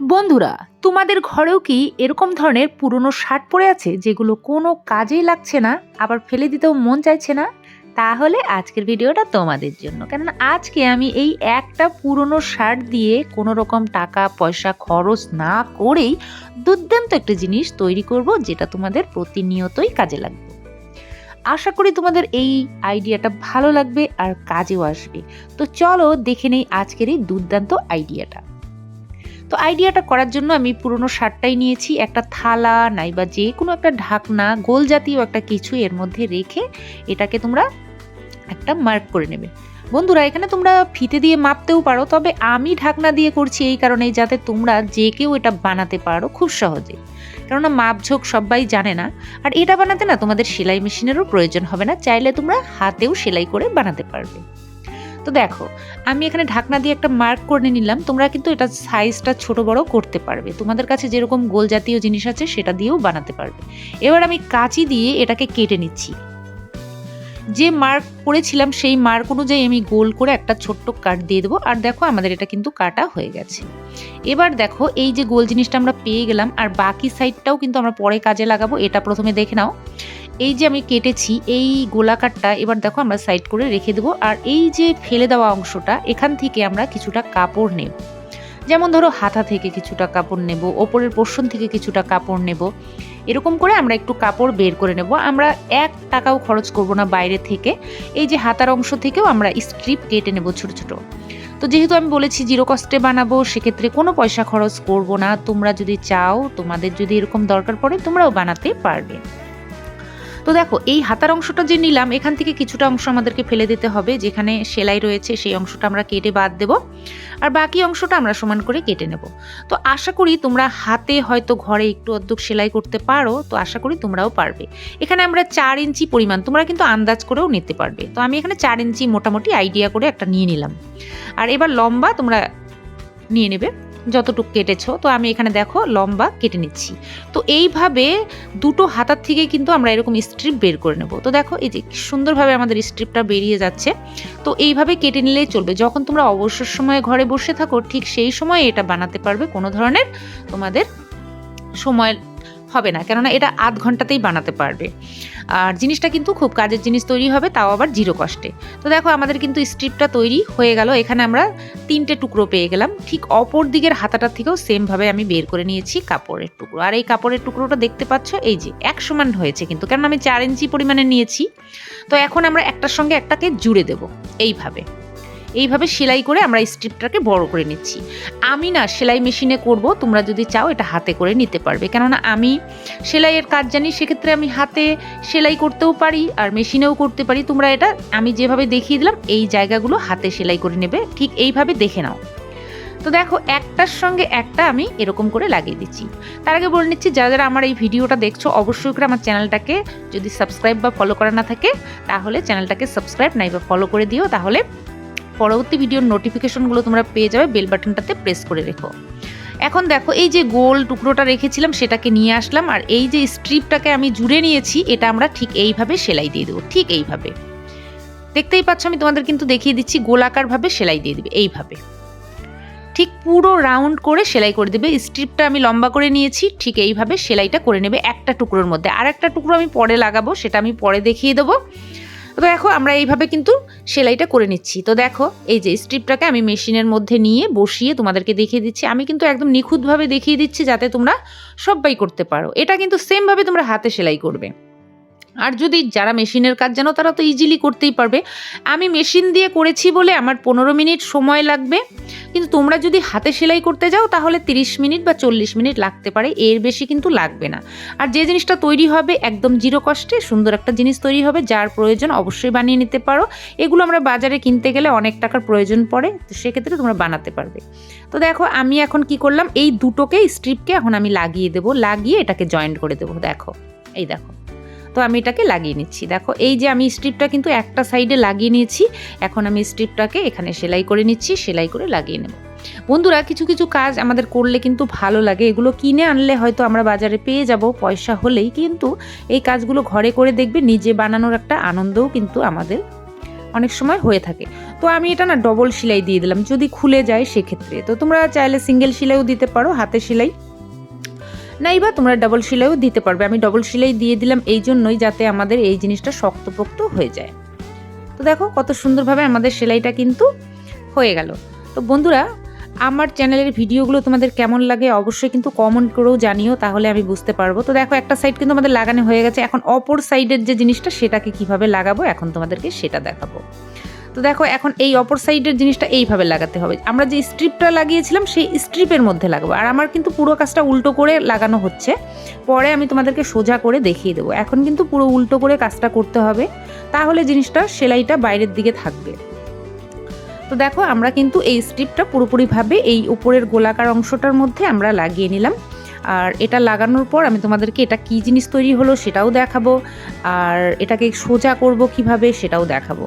বন্ধুরা, তোমাদের ঘরেও কি এরকম ধরনের পুরনো শার্ট পরে আছে যেগুলো কোনো কাজেই লাগছে না, আবার ফেলে দিতেও মন চাইছে না? তাহলে আজকের ভিডিওটা তোমাদের জন্য। কেননা আজকে আমি এই একটা পুরনো শার্ট দিয়ে কোনো রকম টাকা, পয়সা, খরচ না করেই দুর্দান্ত একটা জিনিস তৈরি করব যেটা তোমাদের প্রতিনিয়তই কাজে লাগবে। আশা করি তোমাদের এই আইডিয়াটা ভালো লাগবে আর কাজেও আসবে। তো চলো দেখে নেই আজকের এই দুর্দান্ত আইডিয়াটা। তো আইডিয়াটা করার জন্য আমি পুরনো শার্টটাই নিয়েছি, একটা থালা, নাইবা যে কোনো একটা ঢাকনা, গোল জাতীয় একটা কিছু এর মধ্যে রেখে এটাকে তোমরা একটা মার্ক করে নেবে। বন্ধুরা, এখানে তোমরা ফিতে দিয়ে মাপতেও পারো, তবে আমি ঢাকনা দিয়ে করছি এই কারণেই যাতে তোমরা যে কেউ এটা বানাতে পারো খুব সহজে। কেননা মাপঝোঁক সবাই জানে না, আর এটা বানাতে না তোমাদের সেলাই মেশিনেরও প্রয়োজন হবে না, চাইলে তোমরা হাতেও সেলাই করে বানাতে পারবে। তো দেখো, আমি এখানে ঢাকনা দিয়ে একটা মার্ক করে নিলাম, তোমরা কিন্তু এটা সাইজটা ছোট বড় করতে পারবে। তোমাদের কাছে যেরকম গোল জাতীয় জিনিস আছে, সেটা দিয়েও বানাতে পারবে। এবার আমি কাঁচি দিয়ে এটাকে কেটে নিচ্ছি। যে মার্ক করেছিলাম, সেই মার্ক অনুযায়ী আমি গোল করে একটা ছোট্ট কাট দিয়ে দেবো, আর দেখো আমাদের এটা কিন্তু কাটা হয়ে গেছে। এবার দেখো, এই যে গোল জিনিসটা আমরা পেয়ে গেলাম, আর বাকি সাইডটাও কিন্তু আমরা পরে কাজে লাগাবো, এটা প্রথমে দেখে নাও। এই যে আমি কেটেছি, এই গোলাকারটা এবার দেখো আমরা সাইড করে রেখে দেবো। আর এই যে ফেলে দেওয়া অংশটা, এখান থেকে আমরা কিছুটা কাপড় নেব। যেমন ধরো হাতা থেকে কিছুটা কাপড় নেব, ওপরের পোর্শন থেকে কিছুটা কাপড় নেব। এরকম করে আমরা একটু কাপড় বের করে নেব। আমরা এক টাকাও খরচ করব না বাইরে থেকে। এই যে হাতার অংশ থেকেও আমরা স্ট্রিপ কেটে নেব ছোট ছোট। তো যেহেতু আমি বলেছি জিরো কস্টে বানাবো, সেক্ষেত্রে কোনো পয়সা খরচ করব না। তোমরা যদি চাও, তোমাদের যদি এরকম দরকার পড়ে, তোমরাও বানাতে পারবে। তো দেখো, এই হাতার অংশটা যে নিলাম, এখান থেকে কিছুটা অংশ আমাদেরকে ফেলে দিতে হবে। যেখানে সেলাই রয়েছে, সেই অংশটা আমরা কেটে বাদ দেব। আর বাকি অংশটা আমরা সমান করে কেটে নেব। তো আশা করি তোমরা হাতে হয়তো ঘরে একটু অর্ধেক সেলাই করতে পারো। তো আশা করি তোমরাও পারবে। এখানে আমরা চার ইঞ্চি পরিমাণ, তোমরা কিন্তু আন্দাজ করেও নিতে পারবে। তো আমি এখানে চার ইঞ্চি মোটামুটি আইডিয়া করে একটা নিয়ে নিলাম। আর এবার লম্বা তোমরা নিয়ে নেবে। যতটুকু কেটেছো, তো আমি এখানে দেখো লম্বা কেটে নিচ্ছি। তো এইভাবে দুটো হাতার থেকে কিন্তু আমরা এরকম স্ট্রিপ বের করে নেব। তো দেখো এই যে সুন্দরভাবে আমাদের স্ট্রিপটা বেরিয়ে যাচ্ছে। তো এইভাবে কেটে নিলেই চলবে। যখন তোমরা অবসর সময়ে ঘরে বসে থাকো, ঠিক সেই সময় এটা বানাতে পারবে। কোনো ধরনের তোমাদের সময় হবে না, কেননা এটা আধ ঘন্টাতেই বানাতে পারবে। আর জিনিসটা কিন্তু খুব কাজের জিনিস তৈরি হবে, তাও আবার জিরো কষ্টে। তো দেখো আমাদের কিন্তু স্ট্রিপটা তৈরি হয়ে গেল, এখানে আমরা তিনটে টুকরো পেয়ে গেলাম। ঠিক অপর দিকের হাতাটার থেকেও সেমভাবে আমি বের করে নিয়েছি কাপড়ের টুকরো। আর এই কাপড়ের টুকরোটা দেখতে পাচ্ছ, এই যে এক সমান হয়েছে কিন্তু কারণ আমি চার ইঞ্চি পরিমাণে নিয়েছি। তো এখন আমরা একটার সঙ্গে একটাকে জুড়ে দেব, এইভাবে। এইভাবে সেলাই করে আমরা স্ট্রিপটাকে বড় করে নিচ্ছি। আমি না সেলাই মেশিনে করব, তোমরা যদি চাও এটা হাতে করে নিতে পারবে। কেননা আমি সেলাইয়ের কাজ জানি, সেক্ষেত্রে আমি হাতে সেলাই করতেও পারি আর মেশিনেও করতে পারি। তোমরা এটা আমি যেভাবে দেখিয়ে দিলাম, এই জায়গাগুলো হাতে সেলাই করে নেবে। ঠিক এইভাবে দেখে নাও। তো দেখো, একটার সঙ্গে একটা আমি এরকম করে লাগিয়ে দিচ্ছি। তার আগে বলে নিচ্ছি, যারা যারা আমার এই ভিডিওটা দেখছ, অবশ্যই করে আমার চ্যানেলটাকে যদি সাবস্ক্রাইব বা ফলো করা না থাকে, তাহলে চ্যানেলটাকে সাবস্ক্রাইব নাই বা ফলো করে দিও, তাহলে পরবর্তী ভিডিওর নোটিফিকেশনগুলো তোমরা পেয়ে যাবে বেল বাটনটাতে প্রেস করে রেখো। এখন দেখো, এই যে গোল টুকরোটা রেখেছিলাম, সেটাকে নিয়ে আসলাম, আর এই যে স্ট্রিপটাকে আমি জুড়ে নিয়েছি, এটা আমরা ঠিক এইভাবে সেলাই দিয়ে দেবো, ঠিক এইভাবে। দেখতেই পাচ্ছ, আমি তোমাদের কিন্তু দেখিয়ে দিচ্ছি, গোলাকারভাবে সেলাই দিয়ে দিবে, এইভাবে। ঠিক পুরো রাউন্ড করে সেলাই করে দেবে স্ট্রিপটা আমি লম্বা করে নিয়েছি, ঠিক এইভাবে সেলাইটা করে নেবে একটা টুকরোর মধ্যে। আর একটা টুকরো আমি পরে লাগাবো, সেটা আমি পরে দেখিয়ে দেবো। তো দেখো, আমরা এইভাবে কিন্তু সেলাইটা করে নিচ্ছি। তো দেখো, এই যে স্ট্রিপটাকে আমি মেশিনের মধ্যে নিয়ে বসিয়ে তোমাদেরকে দেখিয়ে দিচ্ছি। আমি কিন্তু একদম নিখুঁতভাবে দেখিয়ে দিচ্ছি যাতে তোমরা সবাই করতে পারো। এটা কিন্তু সেমভাবে তোমরা হাতে সেলাই করবে। আর যদি যারা মেশিনের কাজ জানো, তারা তো ইজিলি করতেই পারবে। আমি মেশিন দিয়ে করেছি বলে আমার পনেরো মিনিট সময় লাগবে। কিন্তু তোমরা যদি হাতে সেলাই করতে যাও, তাহলে তিরিশ মিনিট বা চল্লিশ মিনিট লাগতে পারে। এর বেশি কিন্তু লাগবে না। আর যে জিনিসটা তৈরি হবে একদম জিরো কষ্টে, সুন্দর একটা জিনিস তৈরি হবে, যার প্রয়োজন অবশ্যই বানিয়ে নিতে পারো। এগুলো আমরা বাজারে কিনতে গেলে অনেক টাকার প্রয়োজন পড়ে, তো সেক্ষেত্রে তোমরা বানাতে পারবে। তো দেখো, আমি এখন কি করলাম, এই দুটোকে স্ট্রিপকে এখন আমি লাগিয়ে দেবো, লাগিয়ে এটাকে জয়েন্ট করে দেবো। দেখো, এই দেখো। তো আমি এটাকে লাগিয়ে নিচ্ছি। দেখো, এই যে আমি স্ট্রিপটা কিন্তু একটা সাইডে লাগিয়ে নিয়েছি, এখন আমি স্ট্রিপটাকে এখানে সেলাই করে নিচ্ছি, সেলাই করে লাগিয়ে নেব। বন্ধুরা, কিছু কিছু কাজ আমাদের করলে কিন্তু ভালো লাগে। এগুলো কিনে আনলে হয়তো আমরা বাজারে পেয়ে যাব, পয়সা হলেই, কিন্তু এই কাজগুলো ঘরে করে দেখবে, নিজে বানানোর একটা আনন্দও কিন্তু আমাদের অনেক সময় হয়ে থাকে। তো আমি এটা না ডবল সেলাই দিয়ে দিলাম, যদি খুলে যায় সেক্ষেত্রে। তো তোমরা চাইলে সিঙ্গেল সেলাইও দিতে পারো, হাতে সেলাই। নাইবা তোমরা ডাবল সেলাইও দিতে পারবে। আমি ডবল সেলাই দিয়ে দিলাম এই জন্যই যাতে আমাদের এই জিনিসটা শক্তপোক্ত হয়ে যায়। তো দেখো কত সুন্দরভাবে আমাদের সেলাইটা কিন্তু হয়ে গেল। তো বন্ধুরা, আমার চ্যানেলের ভিডিওগুলো তোমাদের কেমন লাগে অবশ্যই কিন্তু কমেন্ট করেও জানিও, তাহলে আমি বুঝতে পারব। তো দেখো একটা সাইড কিন্তু আমাদের লাগানো হয়ে গেছে। এখন অপর সাইডের যে জিনিসটা, সেটাকে কীভাবে লাগাবো, এখন তোমাদেরকে সেটা দেখাবো। তো দেখো, এখন এই অপর সাইডের জিনিসটা এইভাবে লাগাতে হবে। আমরা যে স্ট্রিপটা লাগিয়েছিলাম, সেই স্ট্রিপের মধ্যে লাগাবো। আর আমার কিন্তু পুরো কাজটা উল্টো করে লাগানো হচ্ছে। পরে আমি তোমাদেরকে সোজা করে দেখিয়ে দেবো। এখন কিন্তু পুরো উল্টো করে কাজটা করতে হবে। তাহলে জিনিসটা সেলাইটা বাইরের দিকে থাকবে। তো দেখো, আমরা কিন্তু এই স্ট্রিপটা পুরোপুরিভাবে এই উপরের গোলাকার অংশটার মধ্যে আমরা লাগিয়ে নিলাম। আর এটা লাগানোর পর আমি তোমাদেরকে এটা কি জিনিস তৈরি হলো সেটাও দেখাবো। আর এটাকে সোজা করব কীভাবে সেটাও দেখাবো।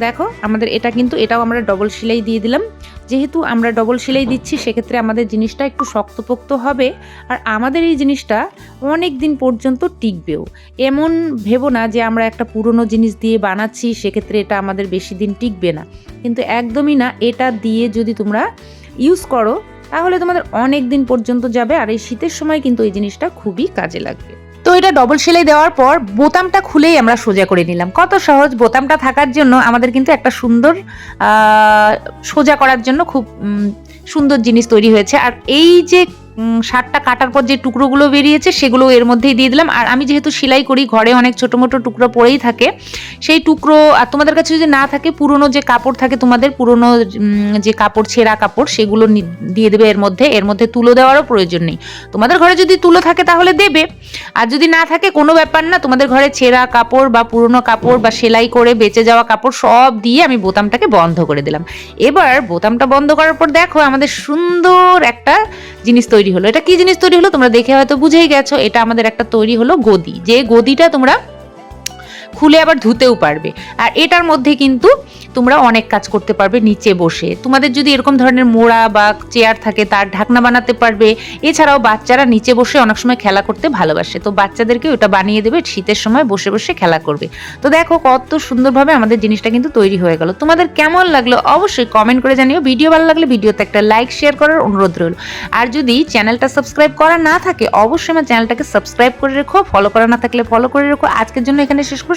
দেখো, আমাদের এটা কিন্তু, এটাও আমরা ডবল সেলাই দিয়ে দিলাম। যেহেতু আমরা ডবল সেলাই দিচ্ছি, সেক্ষেত্রে আমাদের জিনিসটা একটু শক্তপোক্ত হবে। আর আমাদের এই জিনিসটা অনেক দিন পর্যন্ত টিকবেও। এমন ভেবো না যে আমরা একটা পুরনো জিনিস দিয়ে বানাচ্ছি, সেক্ষেত্রে এটা আমাদের বেশি দিন টিকবে না। কিন্তু একদমই না, এটা দিয়ে যদি তোমরা ইউজ করো, তাহলে তোমাদের অনেক দিন পর্যন্ত যাবে। আর এই শীতের সময় কিন্তু এই জিনিসটা খুবই কাজে লাগবে। তো এটা ডবল সেলাই দেওয়ার পর বোতামটা খুলেই আমরা সোজা করে নিলাম। কত সহজ বোতামটা থাকার জন্য আমাদের কিন্তু একটা সুন্দর সোজা করার জন্য খুব সুন্দর জিনিস তৈরি হয়েছে। আর এই যে শার্টটা কাটার পর যে টুকরোগুলো বেরিয়েছে সেগুলো এর মধ্যেই দিয়ে দিলাম। আর আমি যেহেতু সেলাই করি, ঘরে অনেক ছোটো মোটো টুকরো পরেই থাকে। সেই টুকরো, আর তোমাদের কাছে যদি না থাকে, পুরনো যে কাপড় থাকে তোমাদের, পুরনো যে কাপড় ছেঁড়া কাপড়, সেগুলো দিয়ে দেবে এর মধ্যে। এর মধ্যে তুলো দেওয়ারও প্রয়োজন নেই। তোমাদের ঘরে যদি তুলো থাকে তাহলে দেবে। আর যদি না থাকে, কোনো ব্যাপার না। তোমাদের ঘরে ছেঁড়া কাপড় বা পুরনো কাপড় বা সেলাই করে বেঁচে যাওয়া কাপড় সব দিয়ে আমি বোতামটাকে বন্ধ করে দিলাম। এবার বোতামটা বন্ধ করার পর দেখো আমাদের সুন্দর একটা জিনিস তৈরি হলো। এটা কি জিনিস তৈরি হলো? তোমরা দেখে হয়তো বুঝেই গেছো, এটা আমাদের একটা তৈরি হলো গদি। যে গদিটা তোমরা খুলে আবার ধুতেও পারবে। আর এটার মধ্যে কিন্তু তোমরা অনেক কাজ করতে পারবে নিচে বসে। তোমাদের যদি এরকম ধরনের মোড়া বা চেয়ার থাকে, তার ঢাকনা বানাতে পারবে। এছাড়াও বাচ্চারা নিচে বসে অনেক সময় খেলা করতে ভালোবাসে। তো বাচ্চাদেরকে ওটা বানিয়ে দেবে, শীতের সময় বসে বসে খেলা করবে। তো দেখো কত সুন্দরভাবে আমাদের জিনিসটা কিন্তু তৈরি হয়ে গেল। তোমাদের কেমন লাগল অবশ্যই কমেন্ট করে জানিও। ভিডিও ভালো লাগলে ভিডিওতে একটা লাইক শেয়ার করার অনুরোধ রইল। আর যদি চ্যানেলটা সাবস্ক্রাইব করা না থাকে, অবশ্যই আমার চ্যানেলটাকে সাবস্ক্রাইব করে রেখো। ফলো করা না থাকলে ফলো করে রেখো। আজকের জন্য এখানে শেষ করো